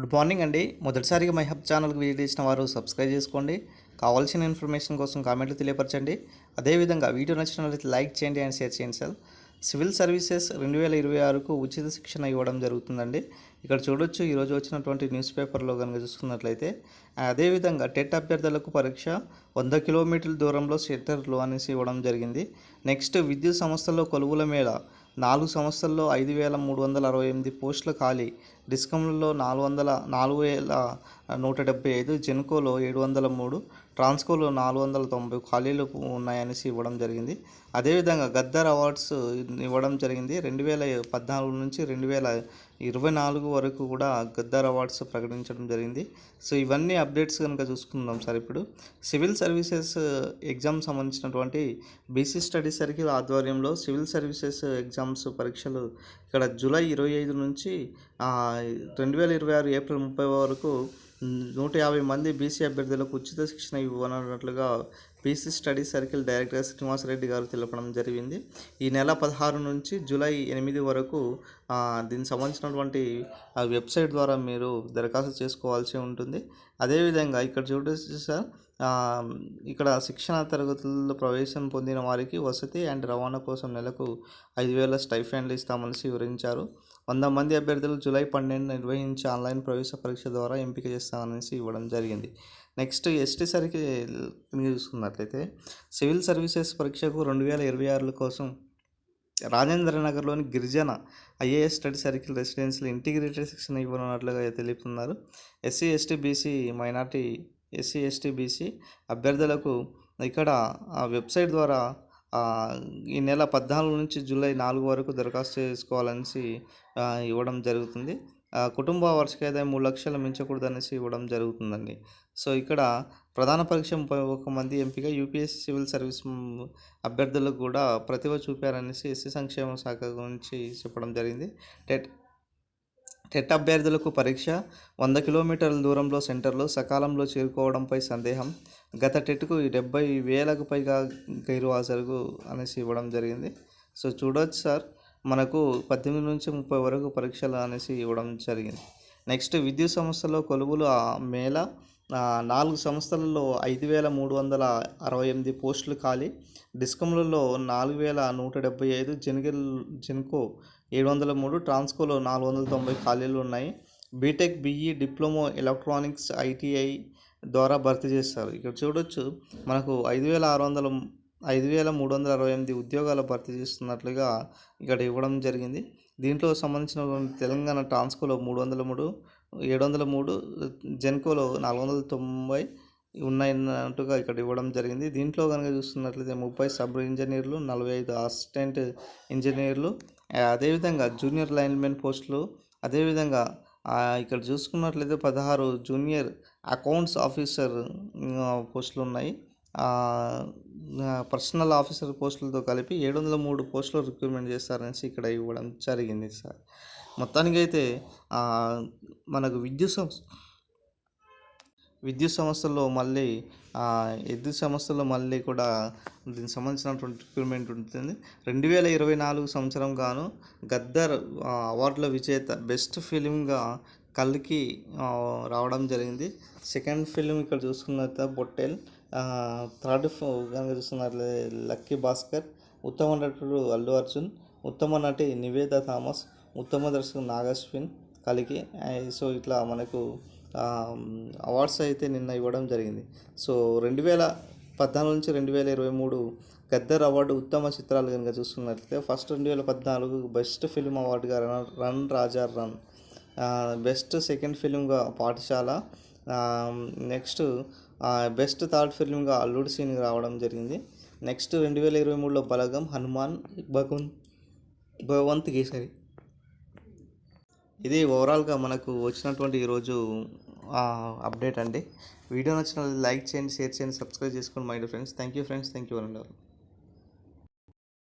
Good morning అండి. మొదటిసారిగా my hub ఛానల్కి విజిట్ చేసిన వారు సబ్స్క్రైబ్ చేసుకోండి. కావాల్సిన ఇన్ఫర్మేషన్ కోసం కామెంట్లు తెలియపరచండి. అదేవిధంగా వీడియో నచ్చినట్లయితే లైక్ చేయండి అండ్ షేర్ చేయండి సార్. సివిల్ సర్వీసెస్ రెండు వేల ఇరవై ఆరుకు ఉచిత శిక్షణ ఇవ్వడం జరుగుతుందండి. ఇక్కడ చూడొచ్చు ఈరోజు వచ్చినటువంటి న్యూస్ పేపర్లో కనుక చూసుకున్నట్లయితే అదేవిధంగా టెట్ అభ్యర్థులకు పరీక్ష వంద కిలోమీటర్ల దూరంలో సెంటర్లు అనేసి ఇవ్వడం జరిగింది. నెక్స్ట్ విద్యుత్ సంస్థల్లో కొలువుల మేళ నాలుగు సంవత్సరాల్లో ఐదు వేల మూడు వందల అరవై ఎనిమిది పోస్టులు ఖాళీ. డిస్కంలో నాలుగు వందల నాలుగు వేల నూట డెబ్బై ఐదు జెన్కోలో ఏడు వందల మూడు ట్రాన్స్కోలో నాలుగు వందల తొంభై ఖాళీలు ఉన్నాయనేసి ఇవ్వడం జరిగింది. అదేవిధంగా గద్దర్ అవార్డ్స్ ఇవ్వడం జరిగింది. రెండు వేల పద్నాలుగు నుంచి రెండు వేల ఇరవై నాలుగు వరకు కూడా గద్దర్ అవార్డ్స్ ప్రకటించడం జరిగింది. సో ఇవన్నీ అప్డేట్స్ కనుక చూసుకుందాం సార్ ఇప్పుడు. సివిల్ సర్వీసెస్ ఎగ్జామ్ సంబంధించినటువంటి బీసీ స్టడీ సర్కిల్ ఆధ్వర్యంలో సివిల్ సర్వీసెస్ ఎగ్జామ్స్ పరీక్షలు ఇక్కడ జూలై ఇరవై ఐదు నుంచి రెండు వేల ఇరవై ఆరు ఏప్రిల్ ముప్పై వరకు నూట యాభై మంది బీసీ అభ్యర్థులకు ఉచిత శిక్షణ ఇవ్వనున్నట్లుగా BC study circle director Srinivasa Reddy గారు తెలపడం జరిగింది. ఈ నెల పదహారు నుంచి జూలై ఎనిమిది వరకు దీనికి సంబంధించినటువంటి వెబ్సైట్ ద్వారా మీరు దరఖాస్తు చేసుకోవాల్సి ఉంటుంది. అదేవిధంగా ఇక్కడ చూడొచ్చు సార్ ఇక్కడ శిక్షణ తరగతుల్లో ప్రవేశం పొందిన వారికి వసతి అండ్ రవాణా కోసం నెలకు ఐదు వేల స్టైఫ్యాండ్లు ఇస్తామని వివరించారు. వంద మంది అభ్యర్థులు జూలై పన్నెండు నిర్వహించి ఆన్లైన్ ప్రవేశ పరీక్ష ద్వారా ఎంపిక చేస్తామనేసి ఇవ్వడం జరిగింది. నెక్స్ట్ ఎస్టీ సరికి చూసుకున్నట్లయితే సివిల్ సర్వీసెస్ పరీక్షకు రెండు వేల ఇరవై ఆరుల కోసం రాజేంద్ర నగర్లోని గిరిజన IAS study circle residential integrated శిక్షణ ఇవ్వనున్నట్లుగా తెలుపుతున్నారు. SC ST BC minority SC ST BC అభ్యర్థులకు ఇక్కడ వెబ్సైట్ ద్వారా ఈ నెల పద్నాలుగు నుంచి జూలై నాలుగు వరకు దరఖాస్తు చేసుకోవాలనేసి ఇవ్వడం జరుగుతుంది. కుటుంబ వార్షిక ఆదాయం మూడు లక్షలు మించకూడదు అనేసి ఇవ్వడం జరుగుతుందండి. సో ఇక్కడ ప్రధాన పరీక్ష ముప్పై ఒక మంది ఎంపిక యూపీఎస్సీ సివిల్ సర్వీస్ అభ్యర్థులకు కూడా ప్రతిభ చూపారనేసి ఎస్సీ సంక్షేమ శాఖ గురించి చెప్పడం జరిగింది. టెట్ టెట్ అభ్యర్థులకు పరీక్ష వంద కిలోమీటర్ల దూరంలో సెంటర్లో సకాలంలో చేరుకోవడంపై సందేహం. గత టెట్కు డెబ్బై వేలకు పైగా గైరు హాజరు అనేసి ఇవ్వడం జరిగింది. సో చూడవచ్చు సార్. మనకు పద్దెనిమిది నుంచి ముప్పై వరకు పరీక్షలు అనేసి ఇవ్వడం జరిగింది. నెక్స్ట్ విద్యుత్ సంస్థలో కొలువులు మేళ నాలుగు సంస్థలలో ఐదు వేల మూడు వందల అరవై ఎనిమిది పోస్టులు ఖాళీ. డిస్కంలలో నాలుగు వేల నూట డెబ్బై ఐదు జెన్గిల్ జెన్కో ఏడు వందల మూడు ట్రాన్స్కోలో నాలుగు వందల తొంభై ఖాళీలు ఉన్నాయి. BTech BE diploma electronics ITI ద్వారా భర్తీ చేస్తారు. ఇక్కడ చూడొచ్చు మనకు ఐదు వేల ఆరు వందల ఐదు వేల మూడు వందల అరవై ఎనిమిది ఉద్యోగాలు భర్తీ చేస్తున్నట్లుగా ఇక్కడ ఇవ్వడం జరిగింది. దీంట్లో సంబంధించిన తెలంగాణ ట్రాన్స్కోలో మూడు వందల మూడు ఏడు వందల మూడు జెన్కోలో నాలుగు వందల తొంభై ఉన్నాయన్నట్టుగా ఇక్కడ ఇవ్వడం జరిగింది. దీంట్లో కనుక చూస్తున్నట్లయితే ముప్పై సబ్ ఇంజనీర్లు నలభై ఐదు అసిస్టెంట్ ఇంజనీర్లు అదేవిధంగా జూనియర్ లైన్మెన్ పోస్టులు అదేవిధంగా ఇక్కడ చూసుకున్నట్లయితే పదహారు జూనియర్ అకౌంట్స్ ఆఫీసర్ పోస్టులు ఉన్నాయి. పర్సనల్ ఆఫీసర్ పోస్టులతో కలిపి ఏడు వందల మూడు పోస్టులు రిక్రూట్మెంట్ చేస్తారనేసి ఇక్కడ ఇవ్వడం జరిగింది సార్. మొత్తానికైతే మనకు విద్యుత్ సంస్థ విద్యుత్ సంస్థల్లో మళ్ళీ విద్యుత్ సంస్థల్లో మళ్ళీ కూడా దీనికి సంబంధించినటువంటి రిక్రూట్మెంట్ ఉంటుంది. రెండు వేల ఇరవై నాలుగు సంవత్సరం గాను గద్దర్ అవార్డుల విజేత బెస్ట్ ఫిలింగా కల్కి రావడం జరిగింది. సెకండ్ ఫిలిం ఇక్కడ చూసుకున్నట్లయితే బొట్టెల్ థర్డ్ కనుక చూసుకున్నట్లయితే లక్కీ భాస్కర్ ఉత్తమ నటుడు అల్లు అర్జున్ ఉత్తమ నటి నివేద థామస్ ఉత్తమ దర్శకుడు నాగశ్విన్ కలికి. సో ఇట్లా మనకు అవార్డ్స్ అయితే నిన్న ఇవ్వడం జరిగింది. సో రెండు వేల పద్నాలుగు నుంచి రెండు వేల ఇరవై మూడు గద్దర్ అవార్డు ఉత్తమ చిత్రాలు కనుక చూస్తున్నట్లయితే ఫస్ట్ రెండు వేల పద్నాలుగు best film అవార్డుగా run run Raja run best second ఫిల్మ్గా పాఠశాల నెక్స్ట్ బెస్ట్ థర్డ్ ఫిల్మ్గా అల్లుడు సీన్ రావడం జరిగింది. నెక్స్ట్ రెండు వేల ఇరవై మూడులో బలగం హనుమాన్ భగవంత్ భగవంత్ గీసరి ఇది ఓవరాల్గా మనకు వచ్చినటువంటి ఈరోజు అప్డేట్ అండి. వీడియో నచ్చిన లైక్ చేయండి షేర్ చేయండి సబ్స్క్రైబ్ చేసుకోండి my friends thank you friends thank you అండి